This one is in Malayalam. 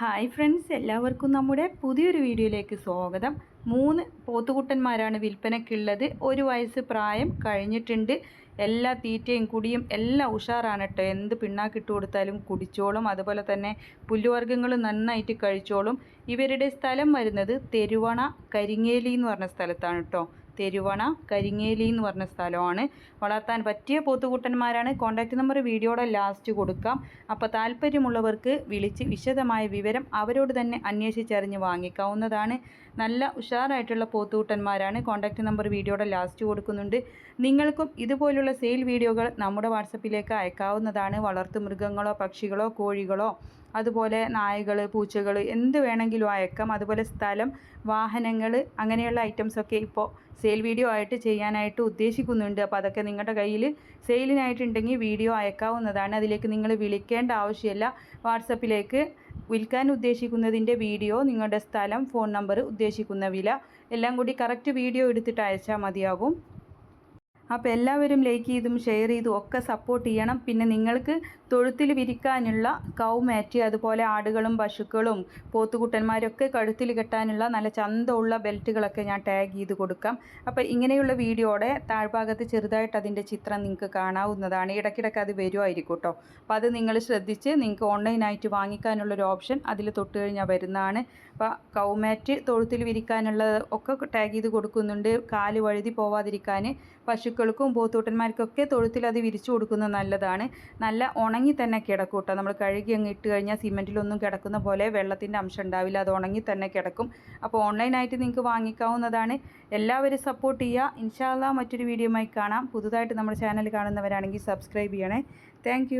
ഹായ് ഫ്രണ്ട്സ് എല്ലാവർക്കും നമ്മുടെ പുതിയൊരു വീഡിയോയിലേക്ക് സ്വാഗതം. മൂന്ന് പോത്തുകുട്ടന്മാരാണ് വിൽപ്പനയ്ക്കുള്ളത്. ഒരു വയസ്സ് പ്രായം കഴിഞ്ഞിട്ടുണ്ട്. എല്ലാ തീറ്റയും കുടിയും എല്ലാം ഉഷാറാണ് കേട്ടോ. എന്ത് പിണ്ണാക്കിട്ട് കൊടുത്താലും കുടിച്ചോളും. അതുപോലെ തന്നെ പുല്ലുവർഗങ്ങൾ നന്നായിട്ട് കഴിച്ചോളും. ഇവരുടെ സ്ഥലം വരുന്നത് തെരുവണ കരിങ്ങേലി എന്ന് പറഞ്ഞ സ്ഥലത്താണ് കേട്ടോ. തെരുവണ കരിങ്ങേലി എന്ന് പറഞ്ഞ സ്ഥലമാണ്. വളർത്താൻ പറ്റിയ പോത്തുകൂട്ടന്മാരാണ്. കോൺടാക്റ്റ് നമ്പർ വീഡിയോയുടെ ലാസ്റ്റ് കൊടുക്കാം. അപ്പോൾ താല്പര്യമുള്ളവർക്ക് വിളിച്ച് വിശദമായ വിവരം അവരോട് തന്നെ അന്വേഷിച്ചറിഞ്ഞ് വാങ്ങിക്കാവുന്നതാണ്. നല്ല ഉഷാറായിട്ടുള്ള പോത്തുകൂട്ടന്മാരാണ്. കോൺടാക്റ്റ് നമ്പർ വീഡിയോയുടെ ലാസ്റ്റ് കൊടുക്കുന്നുണ്ട്. നിങ്ങൾക്കും ഇതുപോലുള്ള സെയിൽ വീഡിയോകൾ നമ്മുടെ വാട്സപ്പിലേക്ക് അയക്കാവുന്നതാണ്. വളർത്തു മൃഗങ്ങളോ പക്ഷികളോ കോഴികളോ അതുപോലെ നായകൾ പൂച്ചകൾ എന്ത് വേണമെങ്കിലും അയക്കാം. അതുപോലെ സ്ഥലം വാഹനങ്ങൾ അങ്ങനെയുള്ള ഐറ്റംസൊക്കെ ഇപ്പോൾ സെയിൽ വീഡിയോ ആയിട്ട് ചെയ്യാനായിട്ട് ഉദ്ദേശിക്കുന്നുണ്ട്. അപ്പോൾ അതൊക്കെ നിങ്ങളുടെ കയ്യിൽ സെയിലിനായിട്ടുണ്ടെങ്കിൽ വീഡിയോ അയക്കാവുന്നതാണ്. അതിലേക്ക് നിങ്ങൾ വിളിക്കേണ്ട ആവശ്യമില്ല. വാട്സപ്പിലേക്ക് വിൽക്കാൻ ഉദ്ദേശിക്കുന്നതിന്റെ വീഡിയോ നിങ്ങളുടെ സ്ഥലം ഫോൺ നമ്പർ ഉദ്ദേശിക്കുന്ന വില എല്ലാം കൂടി കറക്റ്റ് വീഡിയോ എടുത്തിട്ട് അയച്ചാൽ മതിയാകും. അപ്പോൾ എല്ലാവരും ലൈക്ക് ചെയ്തും ഷെയർ ചെയ്തും ഒക്കെ സപ്പോർട്ട് ചെയ്യണം. പിന്നെ നിങ്ങൾക്ക് തൊഴുത്തിൽ വിരിക്കാനുള്ള കൗ മാറ്റ് അതുപോലെ ആടുകളും പശുക്കളും പോത്തുകുട്ടന്മാരൊക്കെ കഴുത്തിൽ കെട്ടാനുള്ള നല്ല ചന്തമുള്ള ബെൽറ്റുകളൊക്കെ ഞാൻ ടാഗ് ചെയ്ത് കൊടുക്കാം. അപ്പോൾ ഇങ്ങനെയുള്ള വീഡിയോയുടെ താഴ്ഭാഗത്ത് ചെറുതായിട്ട് അതിന്റെ ചിത്രം നിങ്ങൾക്ക് കാണാവുന്നതാണ്. ഇടയ്ക്കിടയ്ക്ക് അത് വരുമായിരിക്കും കേട്ടോ. അപ്പോൾ അത് നിങ്ങൾ ശ്രദ്ധിച്ച് നിങ്ങൾക്ക് ഓൺലൈനായിട്ട് വാങ്ങിക്കാനുള്ളൊരു ഓപ്ഷൻ അതിൽ തൊട്ട് കഴിഞ്ഞാൽ വരുന്നതാണ്. അപ്പോൾ കൗമാറ്റ് തൊഴുത്തിൽ വിരിക്കാനുള്ള ഒക്കെ ടാഗ് ചെയ്ത് കൊടുക്കുന്നുണ്ട്. കാൽ വഴുതി പോവാതിരിക്കാൻ പശുക്കൾക്കും പോത്തൂട്ടന്മാർക്കൊക്കെ തൊഴുത്തിൽ അത് വിരിച്ചു കൊടുക്കുന്നത് നല്ലതാണ്. നല്ല ഉണങ്ങി തന്നെ കിടക്കും കേട്ടോ. നമ്മൾ കഴുകി അങ്ങ് ഇട്ട് കഴിഞ്ഞാൽ സിമെന്റിലൊന്നും കിടക്കുന്ന പോലെ വെള്ളത്തിന്റെ അംശം ഉണ്ടാവില്ല. അത് ഉണങ്ങി തന്നെ കിടക്കും. അപ്പോൾ ഓൺലൈനായിട്ട് നിങ്ങൾക്ക് വാങ്ങിക്കാവുന്നതാണ്. എല്ലാവരും സപ്പോർട്ട് ചെയ്യുക. ഇൻഷാല്ല മറ്റൊരു വീഡിയോയുമായി കാണാം. പുതുതായിട്ട് നമ്മുടെ ചാനൽ കാണുന്നവരാണെങ്കിൽ സബ്സ്ക്രൈബ് ചെയ്യണേ. താങ്ക്